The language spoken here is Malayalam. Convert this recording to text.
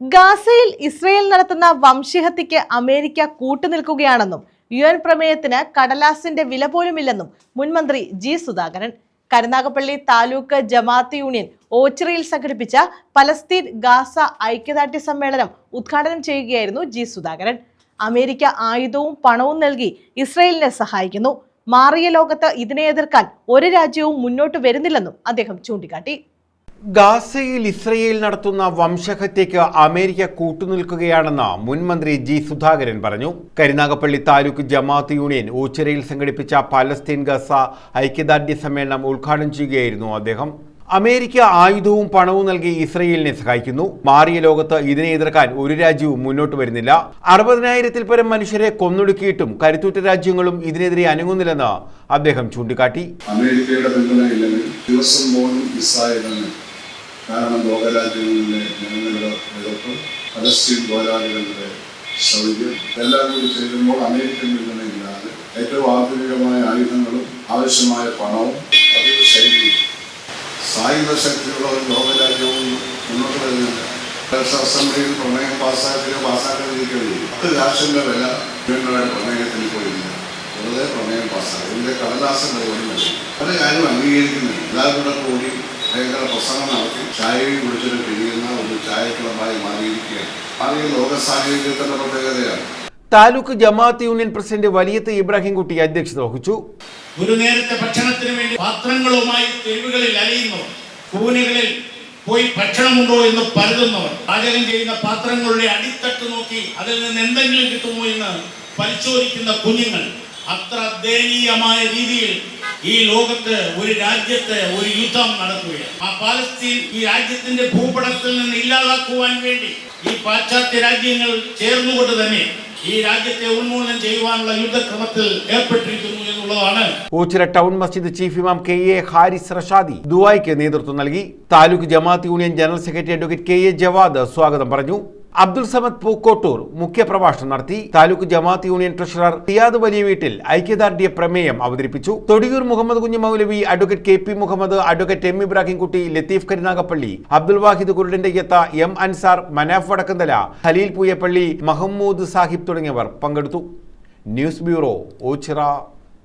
ഗാസയിൽ ഇസ്രയേൽ നടത്തുന്ന വംശഹത്യക്ക് അമേരിക്ക കൂട്ടുനിൽക്കുകയാണെന്നും യു എൻ പ്രമേയത്തിന് കടലാസിന്റെ വില പോലുമില്ലെന്നും മുൻമന്ത്രി ജി സുധാകരൻ. കരുനാഗപ്പള്ളി താലൂക്ക് ജമാഅത്ത് യൂണിയൻ ഓച്ചിറയിൽ സംഘടിപ്പിച്ച പലസ്തീൻ ഗാസ ഐക്യദാർഢ്യ സമ്മേളനം ഉദ്ഘാടനം ചെയ്യുകയായിരുന്നു ജി സുധാകരൻ. അമേരിക്ക ആയുധവും പണവും നൽകി ഇസ്രയേലിനെ സഹായിക്കുന്നു. മാറിയ ലോകത്ത് ഇതിനെ എതിർക്കാൻ ഒരു രാജ്യവും മുന്നോട്ട് വരുന്നില്ലെന്നും അദ്ദേഹം ചൂണ്ടിക്കാട്ടി. ഗാസയിൽ ഇസ്രയേൽ നടത്തുന്ന വംശഹത്യയ്ക്ക് അമേരിക്ക കൂട്ടുനിൽക്കുകയാണെന്ന് മുൻമന്ത്രി ജി സുധാകരൻ പറഞ്ഞു. കരുനാഗപ്പള്ളി താലൂക്ക് ജമാഅത്ത് യൂണിയൻ ഓച്ചിറയിൽ സംഘടിപ്പിച്ച പാലസ്തീൻ ഗസ ഐക്യദാർഢ്യ സമ്മേളനം ഉദ്ഘാടനം ചെയ്യുകയായിരുന്നു അദ്ദേഹം. അമേരിക്ക ആയുധവും പണവും നൽകി ഇസ്രയേലിനെ സഹായിക്കുന്നു. മാറിയ ലോകത്ത് ഇതിനെ എതിർക്കാൻ ഒരു രാജ്യവും മുന്നോട്ട് വരുന്നില്ല. അറുപതിനായിരത്തിൽ പരം മനുഷ്യരെ കൊന്നൊടുക്കിയിട്ടും കരുത്തുറ്റ രാജ്യങ്ങളും ഇതിനെതിരെ അനങ്ങുന്നില്ലെന്ന് അദ്ദേഹം ചൂണ്ടിക്കാട്ടി. അമേരിക്കയുടെ പിന്തുണ ഇല്ലെങ്കിൽ ദിവസം പോലും ഇസ്രായേലിന് കാരണം ലോകരാജ്യങ്ങളിലെ ജനങ്ങളുടെ എതിർപ്പ് പലസ്തീൻ പോരാളികളുടെ സൗകര്യം എല്ലാം കൂടി ചേരുമ്പോൾ അമേരിക്കൻ പിന്തുണയില്ലാതെ ഏറ്റവും ആധുനികമായ ആയുധങ്ങളും ആവശ്യമായ പണവും അതൊരു ശൈലിയും. സായുധ ശക്തിയുള്ള ഒരു ലോകരാജ്യവും മുന്നോട്ട് വരുന്നില്ല. അസംബ്ലിയിൽ പ്രമേയം പാസ്സാക്കുകയോ പാസ്സാക്കാതിരിക്കുകയോ പത്ത് രാഷ്ട്രങ്ങളുടെ വില ഇവരുടെ പ്രമേയത്തിന് പോയില്ല. വെറുതെ പ്രമേയം പാസ്സാക്കും. ഇതിന്റെ കടലാസം വില പല കാര്യം അംഗീകരിക്കുന്നില്ല. എല്ലാവരും കൂടെ ഭയങ്കര പ്രസംഗം നടത്തി ചായയും കുടിച്ചിട്ട് പിരിയുന്ന ഒരു ചായക്കുളമായി മാറിയിരിക്കുകയാണ്. മാറിയ ലോക സാഹചര്യത്തിന്റെ പ്രത്യേകതയാണ്. താലൂക്ക് ജമാഅത്ത് യൂണിയൻ പ്രസിഡന്റ് വലിയത്ത് ഇബ്രാഹിംകുട്ടി അധ്യക്ഷത വഹിച്ചു. ഒരു നേരത്തെ ഭക്ഷണത്തിന് വേണ്ടി പാത്രങ്ങളുമായി തെരുവുകളിൽ അലയുന്നവർ കൂനുകളിൽ പോയി ഭക്ഷണമുണ്ടോ എന്ന് പരതുന്നവർ പാചകം ചെയ്യുന്ന പാത്രങ്ങളുടെ അടിത്തട്ട് നോക്കി അതിൽ നിന്ന് എന്തെങ്കിലും കിട്ടുമോ എന്ന് പരിശോധിക്കുന്ന കുഞ്ഞുങ്ങൾ അത്ര ദയനീയമായ രീതിയിൽ ഈ ലോകത്ത് ഒരു രാജ്യത്ത് ഒരു യുദ്ധം നടക്കുകയാണ്. ആ പാലസ്തീൻ ഈ രാജ്യത്തിന്റെ ഭൂപടത്തിൽ നിന്ന് ഇല്ലാതാക്കുവാൻ വേണ്ടി ഈ പാശ്ചാത്യ രാജ്യങ്ങൾ ചേർന്നുകൊണ്ട് തന്നെ ഈ രാജ്യത്തെ ഉന്മൂലനം ചെയ്യുവാനുള്ള യുദ്ധക്രമത്തിൽ ഏർപ്പെട്ടിരിക്കുന്നു എന്നുള്ളതാണ്. Ochira town Masjid chief imam K A Haris Rashadi ദുബായ്ക്ക് നേതൃത്വം നൽകി. Taluk Jamaat union general secretary advocate K A Javad സ്വാഗതം പറഞ്ഞു. അബ്ദുൾ സമദ് പൂക്കോട്ടൂർ മുഖ്യപ്രഭാഷണം നടത്തി. താലൂക്ക് ജമാഅത്ത് യൂണിയൻ ട്രഷറർ സിയാദ് വലിയ വീട്ടിൽ ഐക്യദാർഢ്യ പ്രമേയം അവതരിപ്പിച്ചു. Thodiyoor Muhammad Kunju Moulavi advocate K P Muhammad advocate M Ibrahimkutty Latheef Karunagappally Abdul Vahid കുരുടിന്റെ യത്ത എം അൻസാർ മനാഫ് വടക്കന്തല ഖലീൽ പൂയപ്പള്ളി മഹമ്മൂദ് സാഹിബ് തുടങ്ങിയവർ പങ്കെടുത്തു. News bureau Ochira.